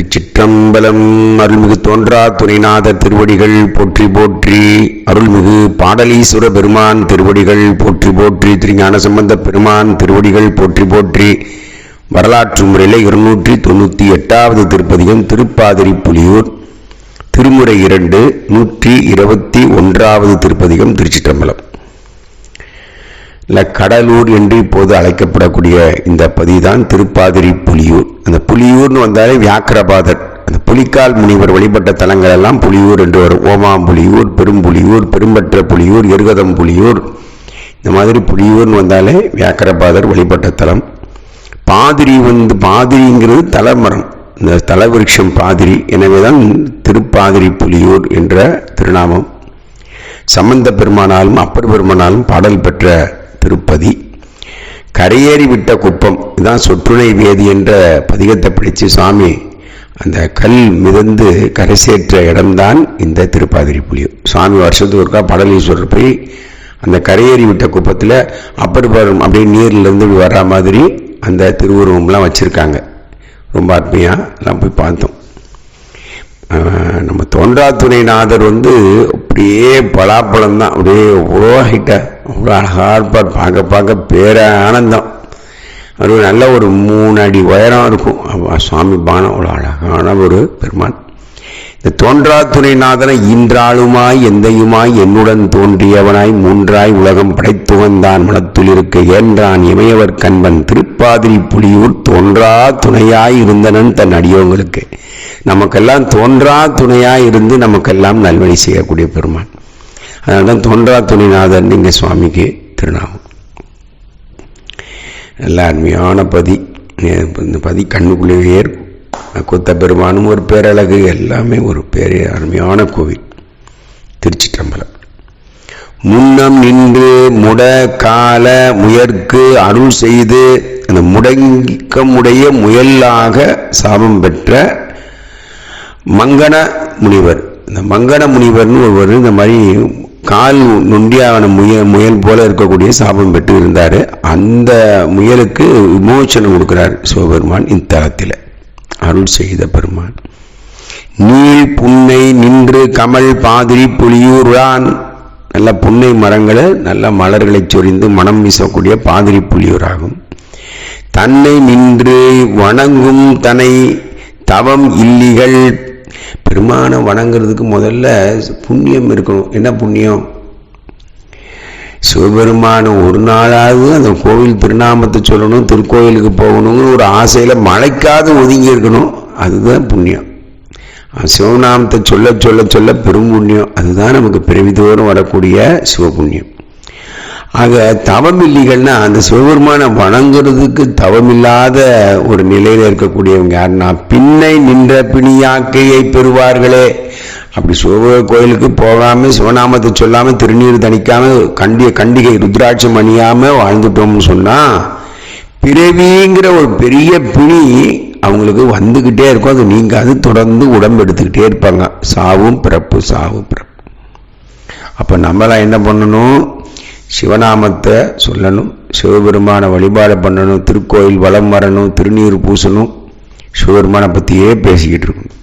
திருச்சிற்றம்பலம் அருள்மிகு தோன்றா துணைநாதர் திருவடிகள் போற்றி போற்றி. அருள்மிகு பாடலீஸ்வர பெருமான் திருவடிகள் போற்றி போற்றி. திருஞான சம்பந்த பெருமான் திருவடிகள் போற்றி போற்றி. வரலாற்று முறையில் இருநூற்றி தொண்ணூற்றி எட்டாவது திருப்பதிகம் திருப்பாதிரி புலியூர். திருமுறை இரண்டு நூற்றி இருபத்தி ஒன்றாவது திருப்பதிகம் திருச்சிற்றம்பலம். இல்லை கடலூர் என்று இப்போது அழைக்கப்படக்கூடிய இந்த பதிதான் திருப்பாதிரி புலியூர். அந்த புலியூர்னு வந்தாலே வியாக்கிரபாதர். அந்த புலிக்கால் முனிவர் வழிபட்ட தலங்கள் எல்லாம் புலியூர் என்று வரும். ஓமாம்புலியூர் பெரும்புலியூர் பெரும்பற்ற புலியூர் எருகதம் புலியூர். இந்த மாதிரி புலியூர்னு வந்தாலே வியாக்கிரபாதர் வழிபட்ட தலம். பாதிரி வந்து பாதிரிங்கிறது தலைமரம். இந்த தலவிருஷம் பாதிரி. எனவேதான் திருப்பாதிரி புலியூர் என்ற திருநாமம். சம்பந்த பெருமானாலும் அப்பர் பெருமானாலும் பாடல் பெற்ற திருப்பதி. கரையேறி விட்ட குப்பம் இதான் சொற்றுணை வேதி என்ற பதிகத்தை பிடிச்சு சுவாமி அந்த கல் மிதந்து கரை சேர்த்த இடம்தான் இந்த திருப்பாதிரி புலியூர் சுவாமி வருஷத்துக்கு ஒருக்கா படலீஸ்வரர் போய் அந்த கரையேறி விட்ட குப்பத்தில் அப்பர் பெரும் அப்படியே நீர்லேருந்து வர்ற மாதிரி அந்த திருவுருவம்லாம் வச்சுருக்காங்க. ரொம்ப அருமையாக எல்லாம் போய் பார்த்தோம். நம்ம தோன்றா நாதர் வந்து அப்படியே பலாப்பழம் தான் அப்படியே அவ்வளோ ஹைட்டாக அவ்வளோ அழகாக இருப்பார். பார்க்க பார்க்க பேர ஆனந்தம். அவர் நல்ல ஒரு மூணு அடி உயரம் இருக்கும். சுவாமி பானம். அவ்வளோ அழகான ஒரு பெருமான் இந்த தோன்றா துணைநாதனை இன்றாளுமாய் எந்தையுமாய் என்னுடன் தோன்றியவனாய் மூன்றாய் உலகம் படைத்துவந்தான் மனத்துள் ஏன்றான் இமையவர் கண்பன் திருப்பாதிரி புலியூர் தோன்றா துணையாய் இருந்தனன் தன் அடியோங்களுக்கு. நமக்கெல்லாம் தோன்றா துணையாய் இருந்து நமக்கெல்லாம் நல்வழி செய்யக்கூடிய பெருமான். அதனால தான் தோன்றா துணைநாதன் இங்கே சுவாமிக்கு திருநாமம். நல்ல அருமையான பதி இந்த பதி கண்ணுக்குள்ளேயே இருக்கும். கொத்த பெருமானும் ஒரு பேரழகு எல்லாமே ஒரு பெரிய அருமையான கோவில். திருச்சிற்றம்பலம். முன்னம் நின்று முட கால முயற்கு அருள் செய்து அந்த முடக்கமுடைய முயலாக சாபம் பெற்ற மங்கன முனிவர். இந்த மங்கன முனிவர்னு ஒருவர் இந்த மாதிரி கால் நொண்டியான முயல் முயல் போல இருக்கக்கூடிய சாபம் பெற்று இருந்தார். அந்த முயலுக்கு விமோச்சனம் கொடுக்குறார் சிவபெருமான் இத்தலத்தில். அருள் செய்த பெருமான். நீள் புன்னை நின்று கமல் பாதிரி புலியூரான். நல்ல புன்னை மரங்களை நல்ல மலர்களை சொரிந்து மனம் வீசக்கூடிய பாதிரி புலியூராகும். தன்னை நின்று வணங்கும் தன்னை தவம் இல்லிகள். பெருமானை வணங்குறதுக்கு முதல்ல புண்ணியம் இருக்கணும். என்ன புண்ணியம்? சிவபெருமான ஒரு நாளாவது அந்த கோவில் திருநாமத்தை சொல்லணும் திருக்கோயிலுக்கு போகணுங்கிற ஒரு ஆசையில் மழைக்காது ஒதுங்கி இருக்கணும். அதுதான் புண்ணியம். சிவநாமத்தை சொல்ல சொல்ல சொல்ல பெரும் புண்ணியம். அதுதான் நமக்கு பிறவிதோறும் வரக்கூடிய சிவபுண்ணியம். ஆக தவமில்லிகள்னா அந்த சிவபெருமானை வணங்குறதுக்கு தவமில்லாத ஒரு நிலையில் இருக்கக்கூடியவங்க யாருன்னா பின்னை நின்ற பிணியாக்கையை பெறுவார்களே. அப்படி சிவ கோயிலுக்கு போகாம சிவநாமத்தை சொல்லாம திருநீர் தணிக்காம கண்டிய கண்டிகை ருத்ராட்சம் அணியாம வாழ்ந்துட்டோம்னு சொன்னா பிறவிங்கிற ஒரு பெரிய பிணி அவங்களுக்கு வந்துக்கிட்டே இருக்கும். அது நீங்க அது தொடர்ந்து உடம்பு எடுத்துக்கிட்டே இருப்பாங்க. சாவும் பிறப்பு சாவும் பிறப்பு. அப்ப நம்மளாம் என்ன பண்ணணும்? சிவநாமத்தை சொல்லணும் சிவபெருமானை வழிபாடு பண்ணணும் திருக்கோயில் வளம் வரணும் திருநீர் பூசணும் சிவபெருமானை பற்றியே பேசிக்கிட்டு இருக்கணும்.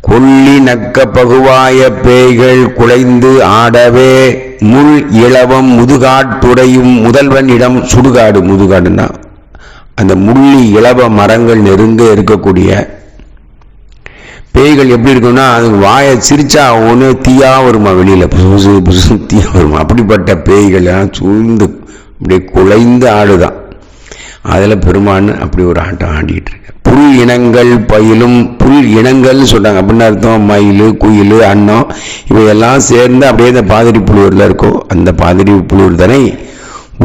கொல்லி நக்க பகுவாய பேய்கள் குலைந்து ஆடவே முள் இளவம் முதுகாட்டுடையும் முதல்வன் இடம் சுடுகாடு முதுகாடுன்னா அந்த முள்ளி இளவ மரங்கள் நெருங்க இருக்கக்கூடிய பேய்கள் எப்படி இருக்கும்னா அது வாயை சிரிச்சா ஒன்று தீயா வருமா வெளியில்? புதுசு புதுசு தீயா வருமா? அப்படிப்பட்ட பேய்கள் எல்லாம் சூழ்ந்து அப்படியே குலைந்து ஆடுதான். அதில் பெருமான் அப்படி ஒரு ஆட்டம் ஆடிட்டு இருக்கு புல் இனங்கள் பயிலும் புல் இனங்கள்னு சொல்கிறாங்க அப்படின்னு அர்த்தம் மயில் குயில் அன்னம் இவையெல்லாம் சேர்ந்து அப்படியே இந்த பாதிரி புழுவரில் இருக்கும் அந்த பாதிரி புழுவர் தானே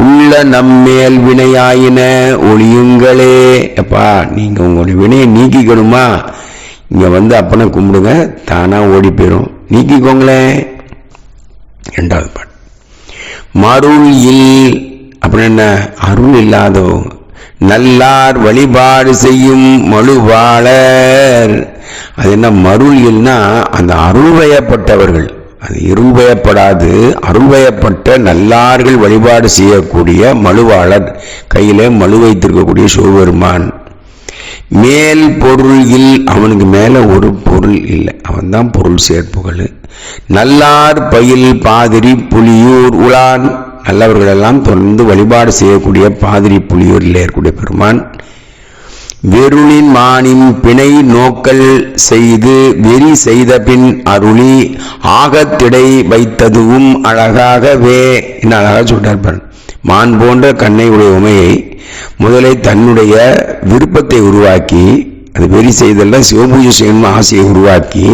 உள்ள நம்மேல் வினையாயின ஒளியுங்களே. அப்பா நீங்கள் உங்களுடைய வினையை நீக்கிக்கணுமா? இங்கே வந்து அப்பனை கும்பிடுங்க தானாக ஓடி போயிடும் நீக்கிக்கோங்களேன் ரெண்டாவது பாட்டு. மருள் இல் அப்படின்னு என்ன? அருள் இல்லாதவங்க. நல்லார் வழிபாடு செய்யும் மழுவாளர். அது என்ன? மருள் இல்னா அந்த அருள்வயப்பட்டவர்கள் அது இருள்வயப்படாது அருள்வயப்பட்ட நல்லார்கள் வழிபாடு செய்யக்கூடிய மழுவாளர். கையிலே மழு வைத்திருக்கக்கூடிய சிவபெருமான். மேல் பொருள் இல் அவனுக்கு மேல ஒரு பொருள் இல்லை. அவன் தான் பொருள் சேர்ப்புகள். நல்லார் பயில் பாதிரி புலியூர் உலான். நல்லவர்களெல்லாம் தொடர்ந்து வழிபாடு செய்யக்கூடிய பாதிரி புலியூரில் இருக்கக்கூடிய பெருமான். வெருளின் மானின் பிணை நோக்கல் செய்து வெறி செய்த பின் அருளி ஆகத்திடை வைத்ததுவும் அழகாகவே. என்ன அழகாக சொல்றார் பாரு மான் போன்ற கண்ணை உடைய உமையை முதலை தன்னுடைய விருப்பத்தை உருவாக்கி அது வெறி செய்தல்ல சிவபூஜை செய்யணும் ஆசையை உருவாக்கி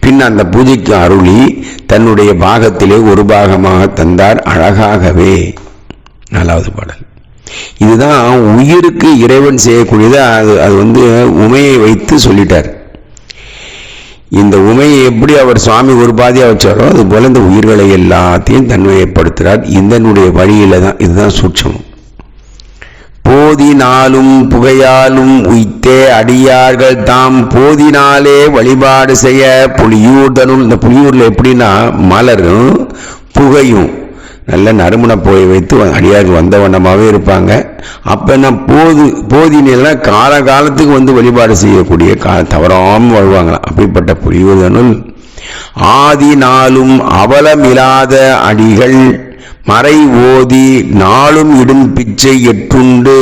பின் அந்த பூஜைக்கு அருளி தன்னுடைய பாகத்திலே ஒரு பாகமாக தந்தார் அழகாகவே. நாலாவது பாடல். இதுதான் உயிருக்கு இறைவன் செய்யக்கூடியது அது அது வந்து உமையை வைத்து சொல்லிட்டார். இந்த உமையை எப்படி அவர் சுவாமி ஒரு பாதியாக வச்சாரோ அது போல இந்த உயிர்களை எல்லாத்தையும் தன்மையப்படுத்துகிறார் இதனுடைய வழியில் தான் இதுதான் சூட்சமம். போதினாலும் புகையாலும் உய்த்தே அடியார்கள் தாம் போதினாலே வழிபாடு செய்ய புலியூர்தனுள் இந்த புளியூரில் எப்படின்னா மலரும் புகையும். நல்ல நறுமண போய் வைத்து அடியாருக்கு வந்த வண்ணமாகவே இருப்பாங்க. அப்போ என்ன போது போதினெல்லாம் கால காலத்துக்கு வந்து வழிபாடு செய்யக்கூடிய கால தவறாமல் வாழ்வாங்களாம். அப்படிப்பட்ட புலியூர்தனுள் ஆதி நாளும் அவலமில்லாத அடிகள் மறை ஓதி நாளும் இடும் பிச்சை எட்டுண்டு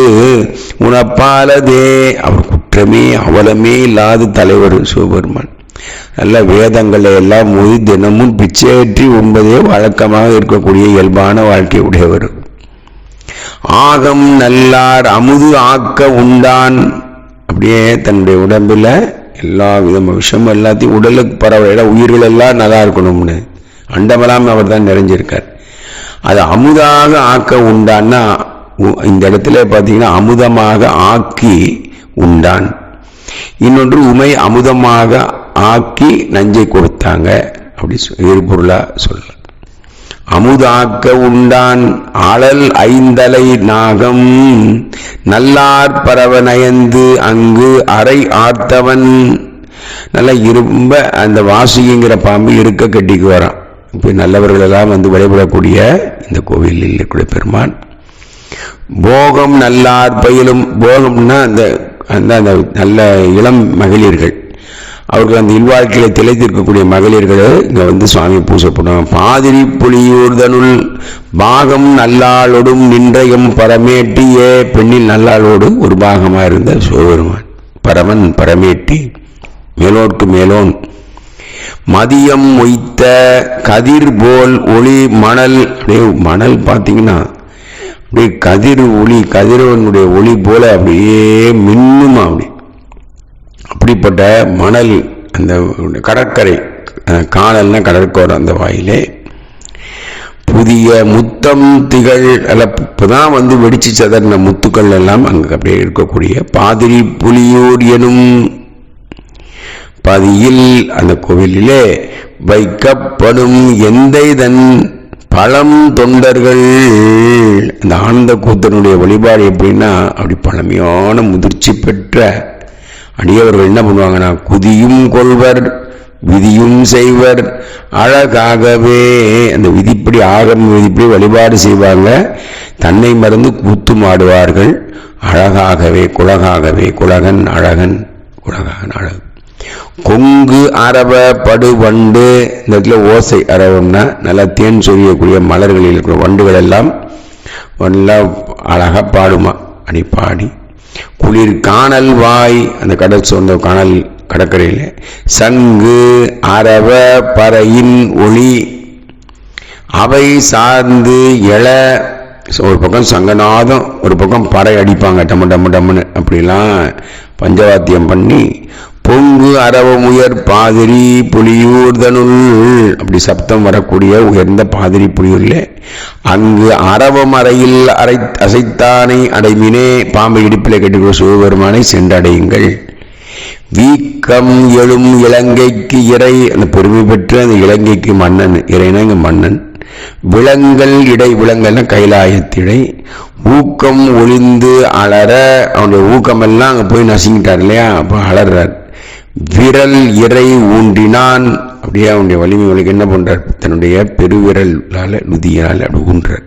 உனப்பாலதே. அவர் குற்றமே அவலமே இல்லாத தலைவர் சிவபெருமான். நல்ல வேதங்களை எல்லாம் மொழி தினமும் பிச்சையற்றி உண்பதே வழக்கமாக இருக்கக்கூடிய இயல்பான வாழ்க்கை உடையவர். ஆகம் நல்லார் அமுது ஆக்க உண்டான். அப்படியே தன்னுடைய உடம்புல எல்லா விதமான விஷயம் எல்லாத்தையும் உடலுக்கு பரவாயில்ல உயிர்கள் எல்லாம் நல்லா இருக்கணும்னு. அண்டமெல்லாம் அவர் தான் நிறைஞ்சிருக்கார். அது அமுதாக ஆக்க உண்டான்னா இந்த இடத்துல பார்த்தீங்கன்னா அமுதமாக ஆக்கி உண்டான். இன்னொன்று உமை அமுதமாக ஆக்கி நஞ்சை கொடுத்தாங்க. அப்படி எரிபொருளா சொல்ல அமுதாக்க உண்டான் ஆளல் ஐந்தலை நாகம். நல்லார் பரவ நயந்து அங்கு அறை ஆர்த்தவன் நல்லா இரும்ப அந்த வாசிங்கிற பாம்பு இருக்க கட்டிக்கு வரான். இப்போ நல்லவர்களெல்லாம் வந்து வழிபடக்கூடிய இந்த கோவிலில் இருக்கக்கூடிய பெருமான். போகம் நல்லார் பயிலும் போகம்னா அந்த அந்த அந்த நல்ல இளம் மகளிர்கள். அவர்கள் அந்த இல்வாழ்க்கையில் திளைத்திருக்கக்கூடிய மகளிர்கள் இங்கே வந்து சுவாமி பூஜை பண்ணுவாங்க. பாதிரி புலியூர்தனுள் பாகம் நல்லாளோடும் நின்றயம் பரமேட்டியே. பெண்ணில் நல்லாளோடு ஒரு பாகமாக இருந்த சிவபெருமான். பரமன் பரமேட்டி மேலோட்டு மேலோன். மதியம் மொய்த்த கதிர் போல் ஒளி மணல். அப்படியே மணல் பார்த்தீங்கன்னா அப்படியே கதிர் ஒளி கதிரவனுடைய ஒளி போல அப்படியே மின்னுமா அப்படி. அப்படிப்பட்ட மணல் அந்த கடற்கரை காணல்னா கடற்கோரம் அந்த வாயிலே. புதிய முத்தம் திகழ் இப்பதான் வந்து வெடிச்சு சதறின முத்துக்கள் எல்லாம் அங்கே அப்படியே இருக்கக்கூடிய பாதிரி புலியூர் எனும் பதியில் அந்த கோவிலிலே வைக்கப்படும் எந்தை தன் பழம் தொண்டர்கள். அந்த ஆனந்த கூத்தனுடைய வழிபாடு எப்படின்னா அப்படி பழமையான முதிர்ச்சி பெற்ற அடியவர்கள் என்ன பண்ணுவாங்கன்னா குதியும் கொள்வர் விதியும் செய்வர். அழகாகவே அந்த விதிப்படி ஆகம் விதிப்படி வழிபாடு செய்வாங்க. தன்னை மறந்து கூத்து மாடுவார்கள். அழகாகவே குலகாகவே குலகன் அழகன் குலகன் அழகு. கொங்கு அரவ படுவண்டு இந்த இடத்துல ஓசை அரவம்னா நல்லா தேன் சொரியக்கூடிய மலர்களில் இருக்கிற வண்டுகள் எல்லாம் நல்லா அழகாக பாடுமா. அடி பாடி குளிர் காணல் வாய் அந்த கடல் சொந்த காணல் கடற்கரையில். சங்கு அரவ பறையின் ஒளி. அவை சார்ந்து எழ ஒரு பக்கம் சங்கநாதம் ஒரு பக்கம் பறை அடிப்பாங்க டம்மு டம்மு டம்முன்னு. அப்படிலாம் பஞ்சவாத்தியம் பண்ணி பொங்கு அரவமுயர் பாதிரி புலியூர்தனுள். அப்படி சப்தம் வரக்கூடிய உயர்ந்த பாதிரி புலியூர்ல அங்கு அரவமறையில் அரை அசைத்தானை அடைமினே பாம்பை இடுப்பிலே கட்டிக்கொள்ள சிவபெருமானை சென்றடையுங்கள். வீக்கம் எழும் இலங்கைக்கு இறை அந்த பெருமை பெற்ற அந்த இலங்கைக்கு மன்னன் இறைனா இங்க மன்னன். விலங்கல் இடை விலங்கல்னா கைலாயத்திடை. ஊக்கம் ஒளிந்து அலற அவனுடைய ஊக்கமெல்லாம் அங்கே போய் நசுங்கிட்டார் இல்லையா? அப்போ அலறார். விரல் இறை ஊன்றினான். அப்படியே அவனுடைய வலிமை வலிக்கு என்ன பண்றார்? தன்னுடைய பெருவிரலால நுதியினால் அப்படி ஊன்றார்.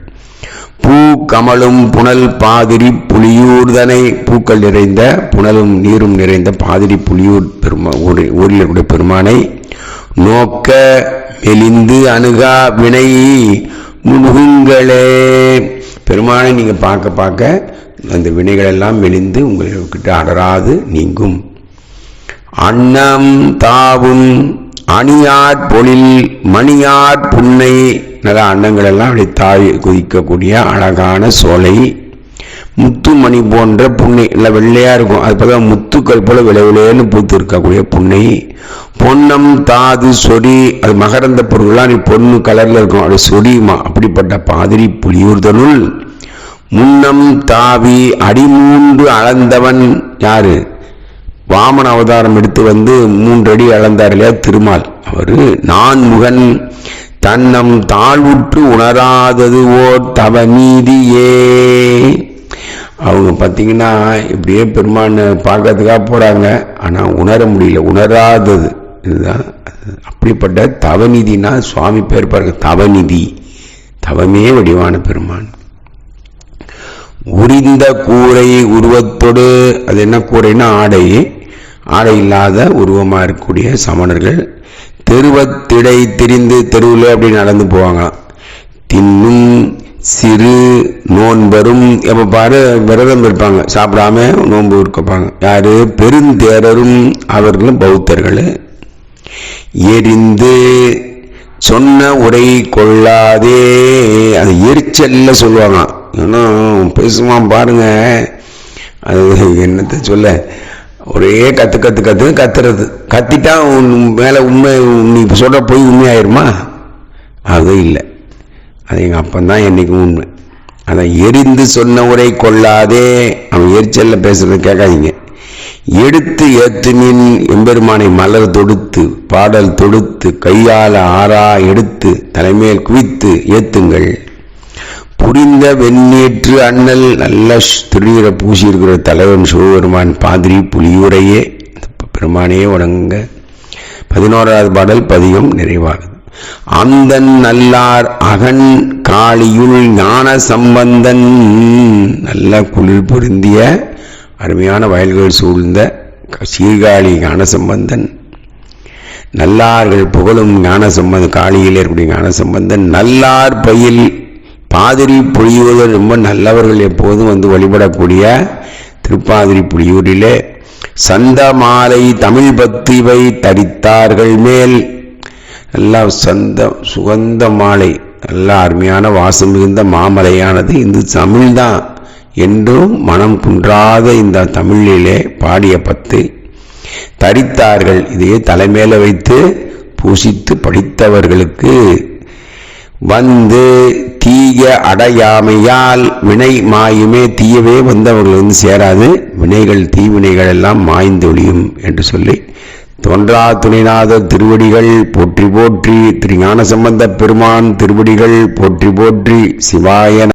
பூ கமலும் புனல் பாதிரி புலியூர்தனை. பூக்கள் நிறைந்த புனலும் நீரும் நிறைந்த பாதிரி புலியூர் பெருமா ஊரில் ஊரில் பெருமானை நோக்க மெலிந்து அணுகா வினை நுணுகுங்களே பெருமானை நீங்க பார்க்க பார்க்க அந்த வினைகள் எல்லாம் மெலிந்து உங்கள்கிட்ட அடராது நீங்கும். அன்னம் தாவும் அணியாட் பொழில் மணியாட் புன்னை நல்ல அன்னங்கள் எல்லாம் அப்படி தாவி குதிக்கக்கூடிய அழகான சோலை. முத்துமணி போன்ற புன்னை இல்லை வெள்ளையாக இருக்கும். அது பார்த்தா முத்துக்கள் போல விளைவிலேன்னு பூத்து இருக்கக்கூடிய புன்னை. பொன்னம் தாது சொறி அது மகரந்த பொருள்லாம் நீ பொண்ணு கலரில் இருக்கும். அது சொடியுமா? அப்படிப்பட்ட பாதிரி புலியூர்தனுள். முன்னம் தாவி அடிமூன்று அளந்தவன் யாரு? வாமன அவதாரம் எடுத்து வந்து மூன்றடி அளந்தார் இல்லையா திருமால். அவர் நான் முகன் தன்னம் தாழ்வுற்று உணராதது ஓர் தவ மீதியே அவங்க பார்த்தீங்கன்னா இப்படியே பெருமான் பார்க்கறதுக்காக போகிறாங்க ஆனால் உணர முடியல. உணராதது. இதுதான். அப்படிப்பட்ட தவநிதினா சுவாமி பேர் பாருங்க. தவநிதி. தவமே வடிவான பெருமான். உரிந்த கூரை உருவத்தோடு அது என்ன கூரைன்னா ஆடை. ஆடை இல்லாத உருவமாக இருக்கக்கூடிய சமணர்கள் தெருவத்திடை திரிந்து தெருவில் அப்படி நடந்து போவாங்க. தின்னும் சிறு நோன்பரும் எப்போ பாரு விரதம் இருப்பாங்க. சாப்பிடாம நோன்பு இருப்பாங்க யாரு? பெருந்தேரரும் அவர்களும் பௌத்தர்கள். எரிந்து சொன்ன உரை கொள்ளாதே. அது எரிச்சல்ல சொல்லுவாங்க. ஏன்னா பேசுவான் பாருங்க. அது என்னத்த சொல்ல? ஒரே கத்து கத்து கத்து கத்துறது. கத்திட்டா உன் மேல உண்மை நீ சொல்கிற சொல்ற போய் உண்மையாயிருமா? அது இல்லை. அது எங்க அப்பந்தான் என்றைக்கும் உண்மை. அதை எரிந்து சொன்ன உரை கொள்ளாதே. அவன் எரிச்சல்ல பேசுறது கேட்காதீங்க. எடுத்து ஏத்துமின் எம்பெருமானை மலர் தொடுத்து பாடல் தொடுத்து கையால ஆறா எடுத்து தலைமையில் குவித்து ஏத்துங்கள். புரிந்த வெண்ணேற்று அண்ணல் நல்ல திருநீரை பூசி இருக்கிற தலைவன் சிவபெருமான் பாதிரி புலியூரையே பெருமானே வணங்க பதினோராவது பாடல் பதிகம் நிறைவாகுது. அந்தன் நல்லார் அகன் காளியுள் ஞான சம்பந்தன் நல்ல குளிர் பொருந்திய அருமையான வயல்கள் சூழ்ந்த சீர்காழி ஞான சம்பந்தன். நல்லார்கள் புகழும் ஞானசம்பந்த காளியில் இருக்கக்கூடிய ஞானசம்பந்தன் நல்லார் பயில் பாதிரி புலியூரில் ரொம்ப நல்லவர்கள் எப்போதும் வந்து வழிபடக்கூடிய திருப்பாதிரி புலியூரிலே சந்த மாலை தமிழ் பத்திவை தரித்தார்கள் மேல். நல்லா சந்த சுகந்த மாலை. நல்லா அருமையான வாசம் மிகுந்த மாமலையானது இந்த தமிழ்தான். என்றும் மனம் குன்றாத இந்த தமிழிலே பாடிய பத்து தரித்தார்கள். இதையே தலைமையில வைத்து பூசித்து படித்தவர்களுக்கு வந்து தீய அடையாமையால் வினை மாயுமே தீயவே வந்தவர்கள் வந்து சேராது. வினைகள் தீவினைகள் எல்லாம் மாய்ந்தொழியும் என்று சொல்லி தோன்றா துணைநாத திருவடிகள் போற்றி போற்றி திரு ஞான சம்பந்த பெருமான் திருவடிகள் போற்றி போற்றி சிவாயன